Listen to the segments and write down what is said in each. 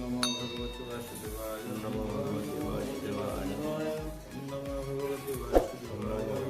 नमो भगवते वासुदेवाय नमो भगवते वासुदेवाय ओम नमो भगवते वासुदेवाय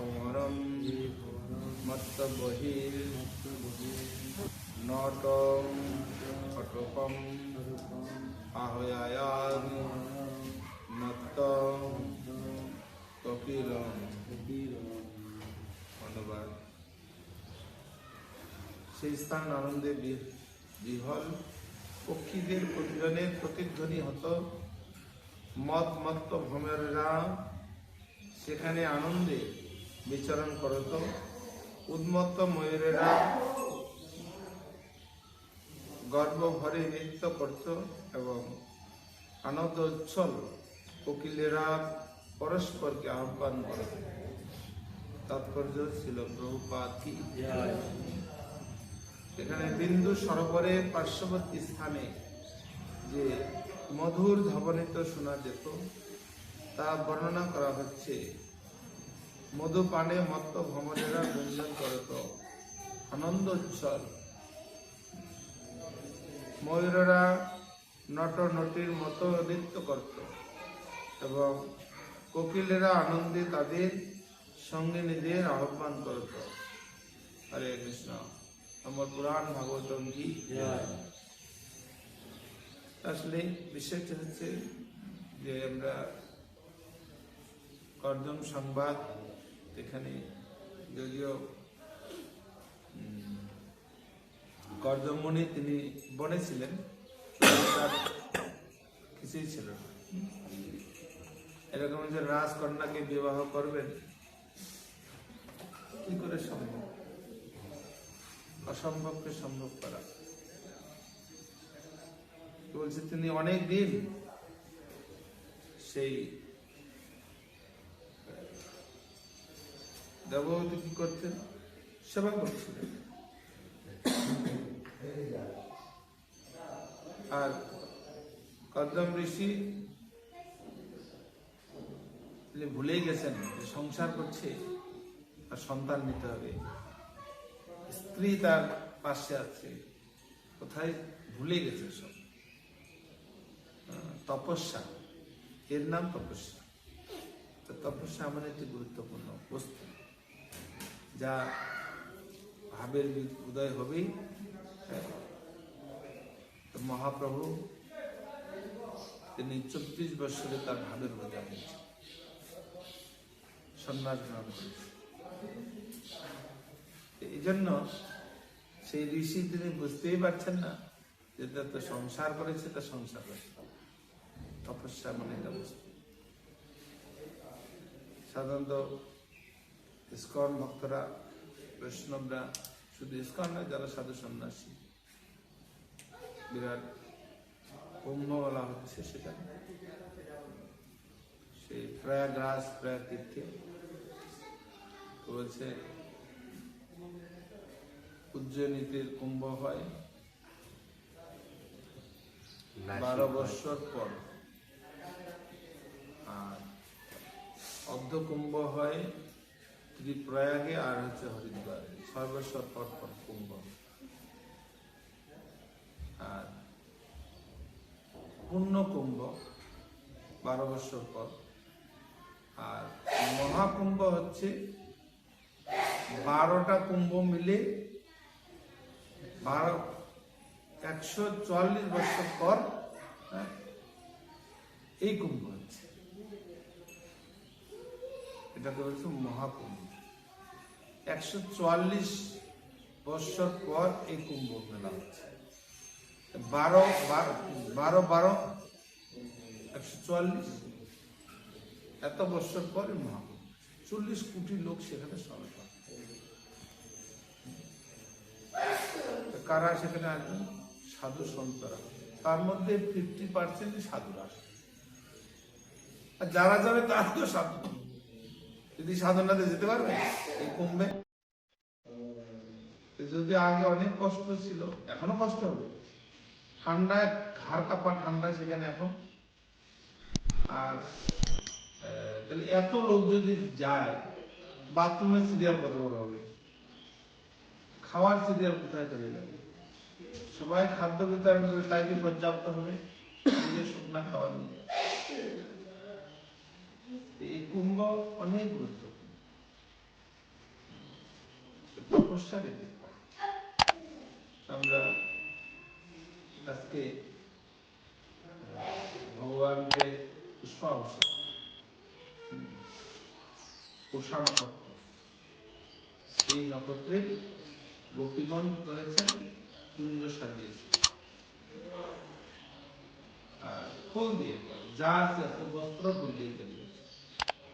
ভূমষ্টম মত্ত ভমরম বিভমরম মত্ত বহির নট ফটকম আহয়ায়াম মত্ত কপিলম ধন্যবাদ। সেই স্থান আনন্দে বিহল। পক্ষীদের প্রতিজনের প্রতিধ্বনি হতো। মত মত্ত ভ্রমরেরা সেখানে আনন্দে বিচরণ করত। উন্মত্ত ময়ূরেরা গর্ব ভরে নৃত্য করত এবং আনন্দ উচ্ছল কোকিলেরা পরস্পরকে আহ্বান করত তাৎপর্য ছিল প্রভুপাত এখানে বিন্দু সরোবরের পার্শ্ববর্তী স্থানে যে মধুর ধবনিত শোনা যেত, তা বর্ণনা করা হচ্ছে মধু পানে মত্ত ভ্রমণেরা গুঞ্জন করত আনন্দ উচ্ছল ময়ূরেরা নট নটির মতো নৃত্য করত এবং কোকিলেরা আনন্দে তাদের সঙ্গে সঙ্গিনীদের আহ্বান করত। হরে কৃষ্ণ। আমার পুরাণ ভাগবতম কি আসলে বিষয়টা হচ্ছে যে আমরা কর্দম সংবাদ এখানে যদিও উম, কর্দমমণি তিনি বনে ছিলেন তার কিছুই ছিল এরকম যে রাজকন্যাকে বিবাহ করবেন কি করে সম্ভব? অসম্ভবকে সম্ভব করা। বলছে তিনি অনেক দিন সেই দেবতী কি করতেন? সেবা করছিলেন। আর কদ্দম ঋষি ভুলেই গেছেন যে সংসার করছে আর সন্তান নিতে হবে। স্ত্রী তার পাশে আছে। কোথায়? ভুলে গেছে সব। তপস্যা। এর নাম তপস্যা। তপস্যা আমার একটি গুরুত্বপূর্ণ বস্তু। যা ভাবের উদয় হ্যাঁ। মহাপ্রভু তিনি চব্বিশ বৎসরে তার ভাবের উদয় হয়েছে সন্ন্যাস গ্রহণ করেছে এই জন্য সেই ঋষি তিনি বুঝতেই পারছেন না যে তার তো সংসার করেছে তা সংসার করেছে। তপস্যা মানে সাধারণত ইস্কন ভক্তরা বৈষ্ণবরা শুধু ইস্কন নয় যারা সাধু সন্ন্যাসী। বিরাট কুম্ভ বলা হচ্ছে সেটা। সেই প্রয়াগরাজ প্রয়াগ তীর্থে বলছে উজ্জয়নীতে কুম্ভ হয় বারো বৎসর পর। আর অর্ধ কুম্ভ হয় ত্রিপ্রয়াগে আর হচ্ছে হরিদ্বারে। পর পর কুম্ভ। আর পূর্ণ কুম্ভ বারো বছর পর। আর মহাকুম্ভ হচ্ছে বারোটা কুম্ভ মিলে বারো একশো চুয়াল্লিশ বছর পর হ্যাঁ, এই কুম্ভ হচ্ছে। এটাকে বলছে মহাকুম্ভ। একশো চুয়াল্লিশ বছর পর এই কুম্ভ মেলা হচ্ছে। বারো বারো বারো একশো চুয়াল্লিশ, এত বছর পরে মহাকুম্ভ। চল্লিশ কোটি লোক সেখানে সময় কারা। সেখানে আসবেন? সাধু সন্তরা। তার মধ্যে ফিফটি পার্সেন্ট সাধুরা। আর যারা যাবে তারা তো সাধু। যদি সাধনাতে যেতে পারবে, এই কুম্ভে? তো যদি আগে অনেক কষ্ট ছিল, এখনও কষ্ট হবে। ঠান্ডায়, ঘাড় কাপা ঠান্ডা সেখানে এখন। আর তাহলে এত লোক যদি যায় বাথরুমের সিরিয়াল কত বড় হবে? খাওয়ার সিরিয়াল কোথায় চলে যাবে? সবাই খাদ্য বিতরণ করে তাই কি পর্যাপ্ত হবে? শুকনা খাওয়ার নিয়ে। এই কুম্ভ অনেক গুরুত্বপূর্ণ। তপস্যা আমরা আজকে ভগবানকে পুষ্পাবসর পোষা নক্ষত্র। এই নক্ষত্রে গোপীগণ রয়েছেন কুঞ্জ সাজিয়েছে ফুল দিয়ে যা আছে বস্ত্র ফুল দিয়ে।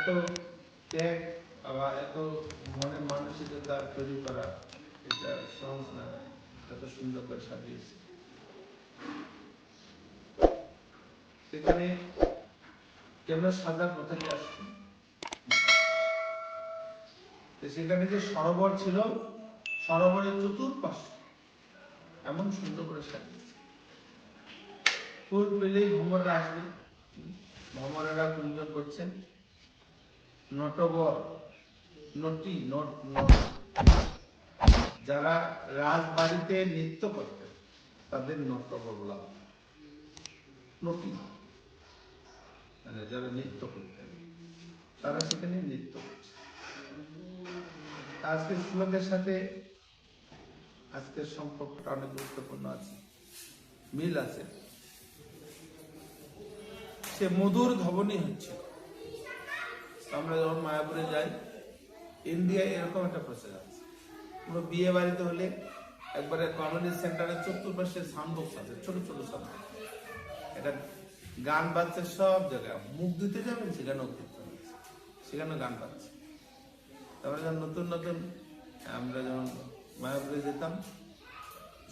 এত ত্যাগ আবার এত মনে মানসিকতা তৈরি করা, এটা সহজ না, এত সুন্দর করে সাজিয়েছে। সেখানে কেন সাজার কথা কি আসছে সেখানে যে সরোবর ছিল, সরোবরের চতুর্পাশ এমন সুন্দর করে সাজিয়েছে। ফুল পেলেই ভ্রমররা আসবে। ভ্রমরেরা গুঞ্জন করছেন। নটবর, নটি, নট যারা রাজবাড়িতে নৃত্য করতেন তাদের নটবর বলা। নটি। মানে যারা নৃত্য করতেন তারা সেখানে নৃত্য আজকের শ্লোকের সাথে আজকের সম্পর্কটা অনেক গুরুত্বপূর্ণ আছে। মিল আছে। সে মধুর ধবনী হচ্ছে। আমরা যখন মায়াপুরে যাই ইন্ডিয়ায় এরকম একটা প্রসেস আছে। কোনো বিয়ে বাড়িতে হলে একবারে কমিউনিটি সেন্টারের চতুর্পাশে সাউন্ড বক্স আছে, ছোট ছোট সাউন্ড এটা গান বাজছে সব জায়গায়। মুখ দিতে যাবেন, সেখানেও সেখানেও গান বাজছে। তারপরে যখন নতুন নতুন আমরা যখন মায়াপুরে যেতাম,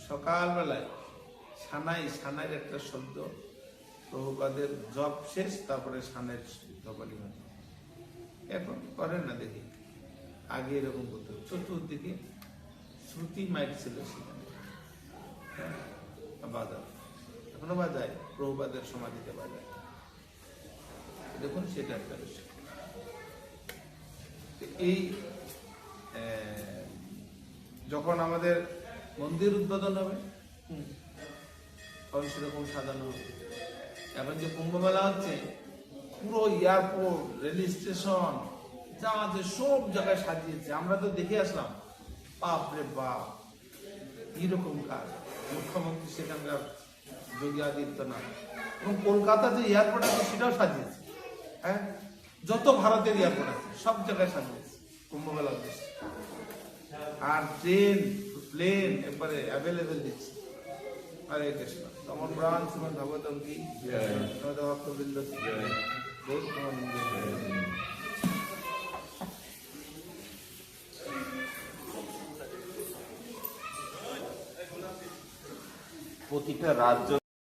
সকালবেলায় সানাই, সানাইয়ের একটা শব্দ, প্রভুপাদের জব শেষ, তারপরে সানের ধপালি হতো এখন করেন না দেখি। আগে এরকম করতে। চতুর্দিকে শ্রুতি মাইক ছিল সেখানে। হ্যাঁ, বাজার। এখনও বাজায়। প্রভুপাদের সমাধিতে বাজায়। দেখুন সেটা একটা বিষয়। এই যখন আমাদের মন্দির উদ্বোধন হবে হুম, তখন সেরকম সাজানো হবে এখন যে কুম্ভ মেলা হচ্ছে পুরো এয়ারপোর্ট রেল স্টেশন যা আছে সব জায়গায় সাজিয়েছে। আমরা তো দেখে আসলাম বাপ রে বাপ কীরকম কাজ। মুখ্যমন্ত্রী সেখানকার যোগী আদিত্যনাথ। এবং কলকাতা যে এয়ারপোর্ট আছে সেটাও সাজিয়েছে। হ্যাঁ? যত ভারতের এয়ারপোর্ট আছে সব জায়গায় সাজিয়েছে কুম্ভমেলা উদ্দেশ্যে আর ট্রেন প্লেন একবারে অ্যাভেলেবেল দিচ্ছে। হরে কৃষ্ণ। তমন প্রাণ শ্রীমদ ভগবতম কি ভক্তবৃন্দ। কি Potiperaggio